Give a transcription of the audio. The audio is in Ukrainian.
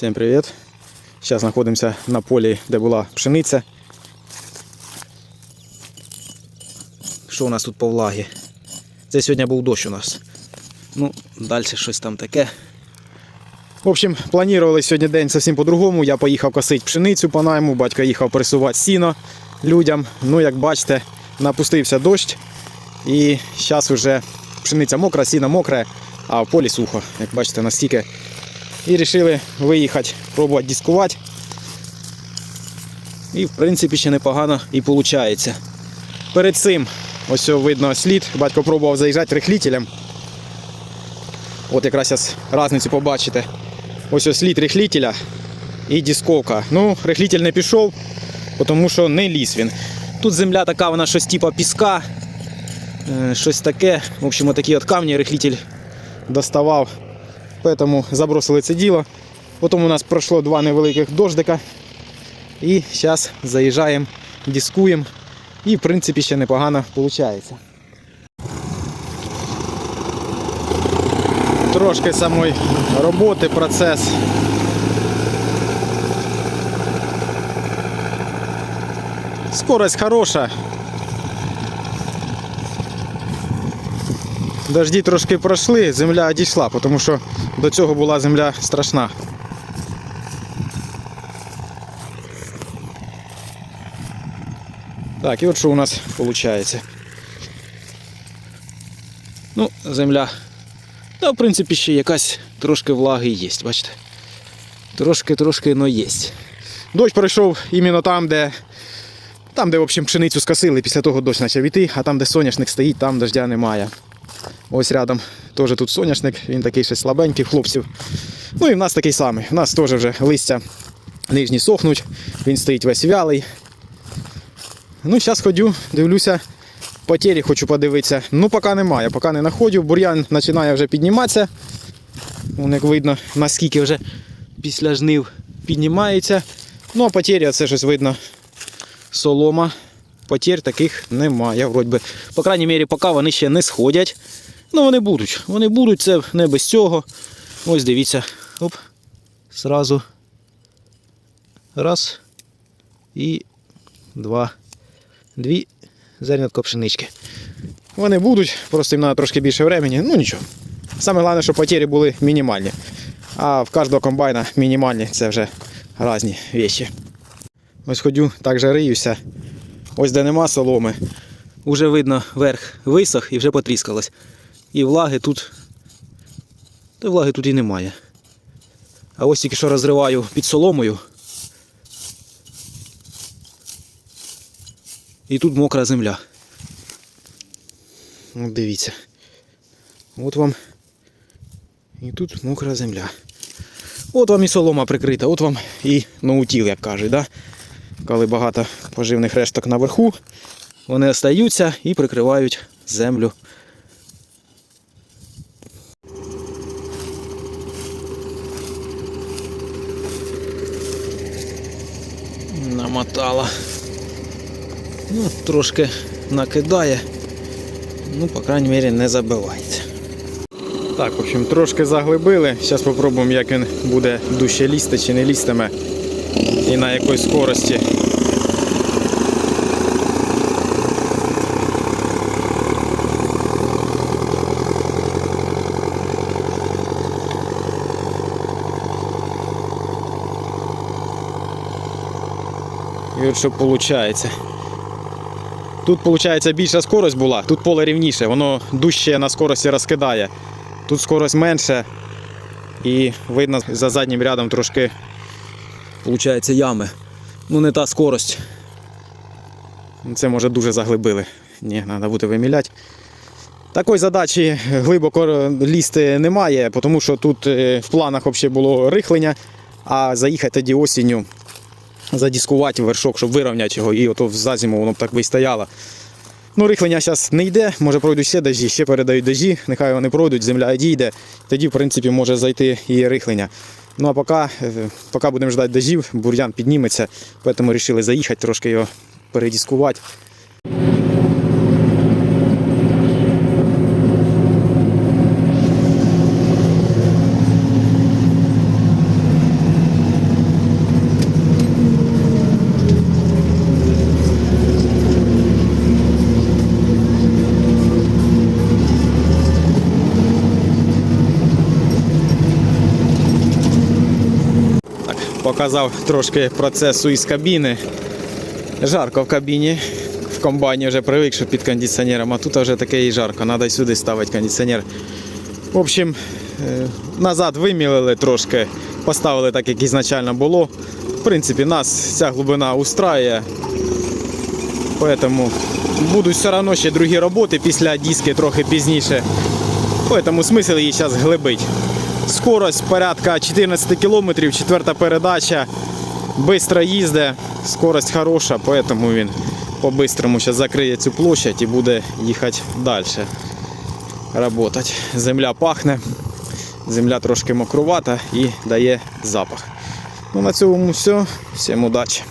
Всем привет! Сейчас знаходимося на полі, де була пшениця. Що у нас тут по влагі? Це сьогодні був дощ у нас. Ну, далі щось там таке. В общем, планували сьогодні день зовсім по-другому. Я поїхав косити пшеницю по найму, батько їхав пресувати сіно людям. Ну, як бачите, напустився дощ. І зараз вже пшениця мокра, сіно мокре, а в полі сухо. Як бачите, настільки і вирішили виїхати, пробувати дискувати. І в принципі ще непогано і виходить. Перед цим ось видно слід. Батько пробував заїжджати рихлітелем. От якраз зараз різницю побачите. Ось ось слід рихлітеля і дисковка. Ну, рихлітель не пішов, тому що не ліз він. Тут земля така, вона щось типа піска, е, щось таке. В общем, отакі от камні рихлітель доставав. Поэтому забросили це діло. Потім у нас пройшло два невеликих дождика. І зараз заїжджаємо, дискуємо. І в принципі ще непогано виходить. Трошки самої роботи, процес. Скорость хороша. Дожді трошки пройшли, земля одійшла, тому що до цього була земля страшна. Так, і от що у нас виходить. Ну, земля. Та, в принципі, ще якась трошки влаги є, бачите? Трошки-трошки, но є. Дощ пройшов іменно там, де. Там, де в общем, пшеницю скосили, після того дощ почав іти, а там, де соняшник стоїть, там дождя немає. Ось рядом теж тут соняшник, він такий ще слабенький, хлопців. Ну і в нас такий самий. У нас теж вже листя нижні сохнуть, він стоїть весь вялий. Ну, зараз ходю, дивлюся, потері хочу подивитися. Ну, поки немає, поки не знаходжу. Бур'ян починає вже підніматися. Вон як видно, наскільки вже після жнив піднімається. Ну, а потері це щось видно. Солома. Потерь таких немає. Вроді би. По крайній мірі, поки вони ще не сходять. Ну, вони будуть. Вони будуть, це не без цього. Ось дивіться. Оп. Сразу. Раз. І два. Дві зернятко пшенички. Вони будуть, просто їм треба трошки більше времени. Ну нічого. Саме головне, щоб потері були мінімальні. А в кожного комбайна мінімальні це вже різні речі. Ось ходю, так же риюся. Ось де нема соломи. Уже видно верх висох і вже потріскалось. І влаги тут. Та влаги тут і немає. А ось тільки що розриваю під соломою. І тут мокра земля. От дивіться. От вам. І тут мокра земля. От вам і солома прикрита, от вам і наутіл, як кажуть. Да? Коли багато поживних решток наверху, вони остаються і прикривають землю. Намотала. Ну, трошки накидає. Ну, по крайній мірі, не забивається. Так, в общем, трошки заглибили. Зараз спробуємо, як він буде дужче лізти чи не лізтиме. І на якої скорості. І що виходить. Тут, виходить, більша скорость була, тут поле рівніше, воно дужче на скорості розкидає. Тут скорость менше і видно за заднім рядом трошки виходить, ями. Ну не та скорость. Це може дуже заглибили. Ні, треба буде виміляти. Такої задачі глибоко лізти немає, тому що тут е, в планах взагалі було рихлення, а заїхати тоді осінню задіскувати вершок, щоб вирівняти його, і ото за зиму воно б так вистояло. Ну, рихлення зараз не йде, може пройдуть ще дожі, ще передають дожі, нехай вони пройдуть, земля дійде, тоді, в принципі, може зайти і рихлення. Ну а поки, е, поки будемо ждати дожів, бур'ян підніметься, тому вирішили заїхати, трошки його передіскувати. Показав трошки процесу із кабіни. Жарко в кабіні. В комбайні вже привик, що під кондиціонером, а тут вже таке і жарко. Треба сюди ставити кондиціонер. В общем, е, назад вимілили трошки, поставили так, як ізначально було. В принципі, нас ця глибина устраює. Поэтому будуть все одно ще другі роботи після диски трохи пізніше. Поэтому смисл її зараз глибить. Скорость порядка 14 км, четверта передача. Бистро їздить, скорость хороша, поэтому він по-бистрому зараз закриє цю площадь і буде їхати далі. Работать. Земля пахне, земля трошки мокрувата і дає запах. Ну, на цьому все. Всім удачі.